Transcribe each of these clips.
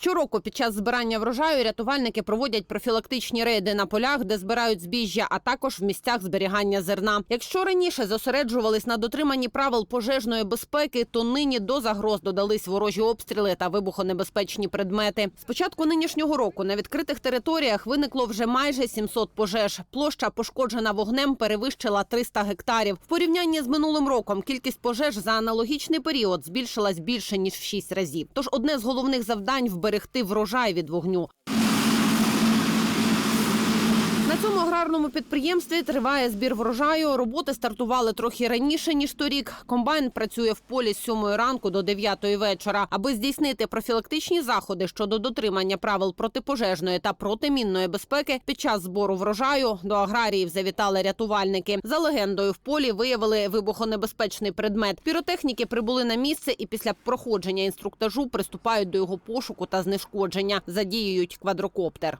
Щороку під час збирання врожаю рятувальники проводять профілактичні рейди на полях, де збирають збіжжя, а також в місцях зберігання зерна. Якщо раніше зосереджувались на дотриманні правил пожежної безпеки, то нині до загроз додались ворожі обстріли та вибухонебезпечні предмети. З початку нинішнього року на відкритих територіях виникло вже майже 700 пожеж. Площа пошкоджена вогнем перевищила 300 гектарів. В порівнянні з минулим роком кількість пожеж за аналогічний період збільшилась більше ніж в 6 разів. Тож одне з головних завдань вберегти врожай від вогню. На цьому аграрному підприємстві триває збір врожаю. Роботи стартували трохи раніше ніж торік. Комбайн працює в полі з 7 ранку до 9 вечора. Аби здійснити профілактичні заходи щодо дотримання правил протипожежної та протимінної безпеки. Під час збору врожаю до аграріїв завітали рятувальники. За легендою, в полі виявили вибухонебезпечний предмет. Піротехніки прибули на місце і після проходження інструктажу приступають до його пошуку та знешкодження. Задіюють квадрокоптер.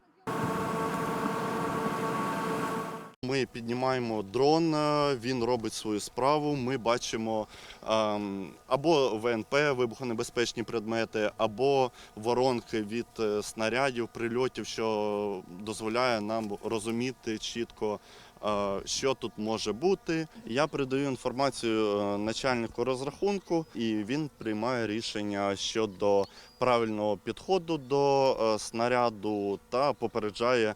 Піднімаємо дрон, е, він робить свою справу. Ми бачимо ем, або ВНП, вибухонебезпечні предмети, або воронки від е, снарядів, прильотів, що дозволяє нам розуміти чітко, що тут може бути. Я передаю інформацію е, начальнику розрахунку, і він приймає рішення щодо правильного підходу до е, снаряду та попереджає е,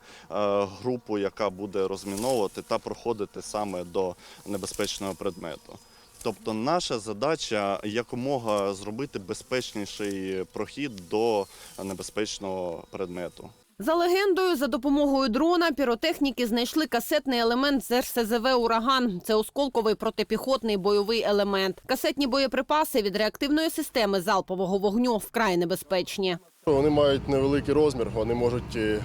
групу, яка буде розміновувати та проходити саме до небезпечного предмету. Тобто наша задача якомога зробити безпечніший прохід до небезпечного предмету. За легендою, за допомогою дрона піротехніки знайшли касетний елемент з РСЗВ Ураган. Це осколковий протипіхотний бойовий елемент. Касетні боєприпаси від реактивної системи залпового вогню вкрай небезпечні. Вони мають невеликий розмір, вони можуть, е,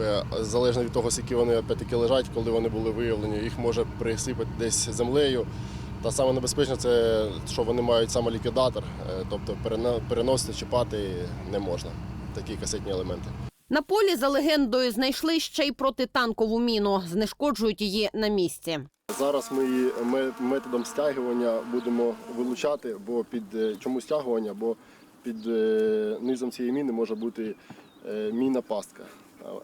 е, залежно від того, скільки вони опять-таки лежать, коли вони були виявлені, їх може присипати десь землею. Та саме небезпечно це, що вони мають саме ліквідатор, е, тобто переносити, чіпати не можна. Такі касетні елементи. На полі за легендою знайшли ще й протитанкову міну. Знешкоджують її на місці. Зараз ми її методом стягування будемо вилучати, бо під е, чому стягування, бо під е, низом цієї міни може бути е, міна пастка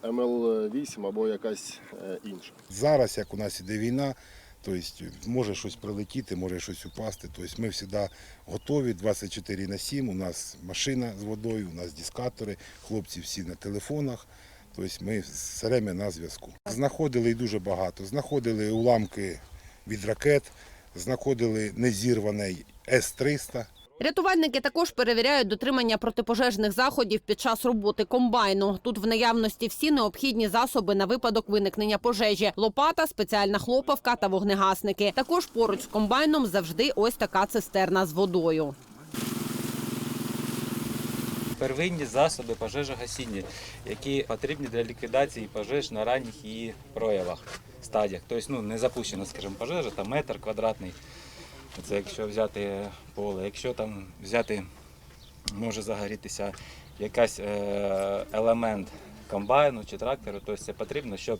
МЛ-8 або якась інша. Зараз, як у нас іде війна, тобто може щось прилетіти, може щось упасти. Тобто ми завжди готові 24 на 7. У нас машина з водою, у нас дискатори, хлопці всі на телефонах. Тобто ми все время на зв'язку. Знаходили і дуже багато. Знаходили уламки від ракет, знаходили незірваний С-300. Рятувальники також перевіряють дотримання протипожежних заходів під час роботи комбайну. Тут в наявності всі необхідні засоби на випадок виникнення пожежі: лопата, спеціальна хлопавка та вогнегасники. Також поруч з комбайном завжди ось така цистерна з водою. первинні засоби пожежогасіння, які потрібні для ліквідації пожеж на ранніх її проявах, стадіях. Тобто ну, не запущена, скажімо, пожежа, там метр квадратний. Це якщо взяти поле, якщо там взяти, може загорітися якийсь е, елемент комбайну чи трактору, то це потрібно, щоб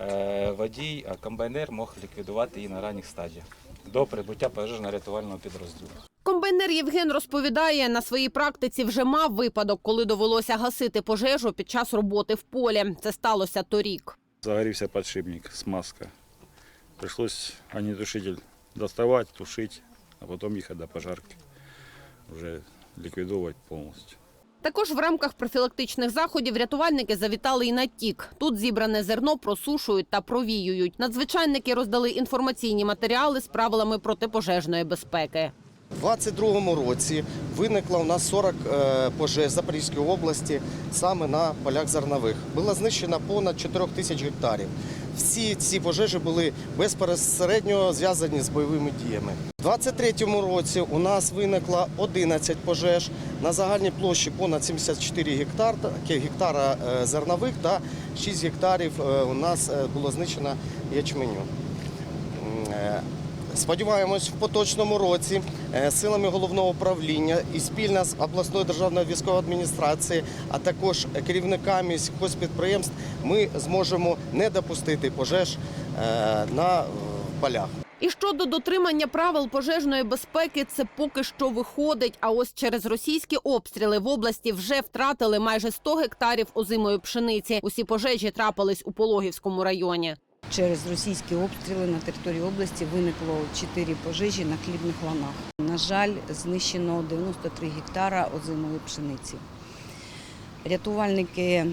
е, водій, а комбайнер мог ліквідувати її на ранніх стадіях до прибуття пожежно-рятувального підрозділу. Комбайнер Євген розповідає, на своїй практиці вже мав випадок, коли довелося гасити пожежу під час роботи в полі. Це сталося торік. Загорелся подшипник, смазка. Пришлось огнетушитель доставать, тушить, а потом ехать до пожарки. Уже ликвидовать полностью. Також в рамках профілактичних заходів рятувальники завітали і на тік. Тут зібране зерно просушують та провіюють. Надзвичайники роздали інформаційні матеріали з правилами протипожежної безпеки. У 22-му році виникло у нас 40 е, пожеж в Запорізькій області саме на полях зернових. Було знищено понад 4 тисяч гектарів. Всі ці пожежі були безпосередньо зв'язані з бойовими діями. У 23-му році у нас виникло 11 пожеж на загальній площі понад 74 гектар, гектара е, зернових та 6 гектарів е, у нас е, було знищено ячменю. Сподіваємось, в поточному році е, силами головного управління і спільно з обласною державною військовою адміністрацією, а також керівниками сільхозпідприємств, ми зможемо не допустити пожеж е, на е, полях. І щодо дотримання правил пожежної безпеки, це поки що виходить. А ось через російські обстріли в області вже втратили майже 100 гектарів озимої пшениці. Усі пожежі трапились у Пологівському районі. Через російські обстріли на території області виникло 4 пожежі на хлібних ланах. На жаль, знищено 93 гектара озимої пшениці. Рятувальники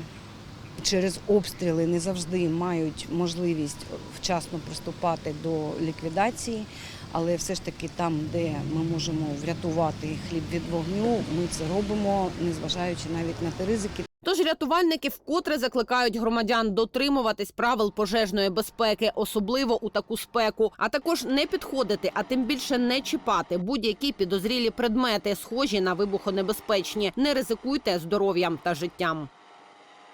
через обстріли не завжди мають можливість вчасно приступати до ліквідації, але все ж таки там, де ми можемо врятувати хліб від вогню, ми це робимо, незважаючи навіть на ті ризики. Тож рятувальники вкотре закликають громадян дотримуватись правил пожежної безпеки, особливо у таку спеку, а також не підходити, а тим більше не чіпати будь-які підозрілі предмети, схожі на вибухонебезпечні. Не ризикуйте здоров'ям та життям.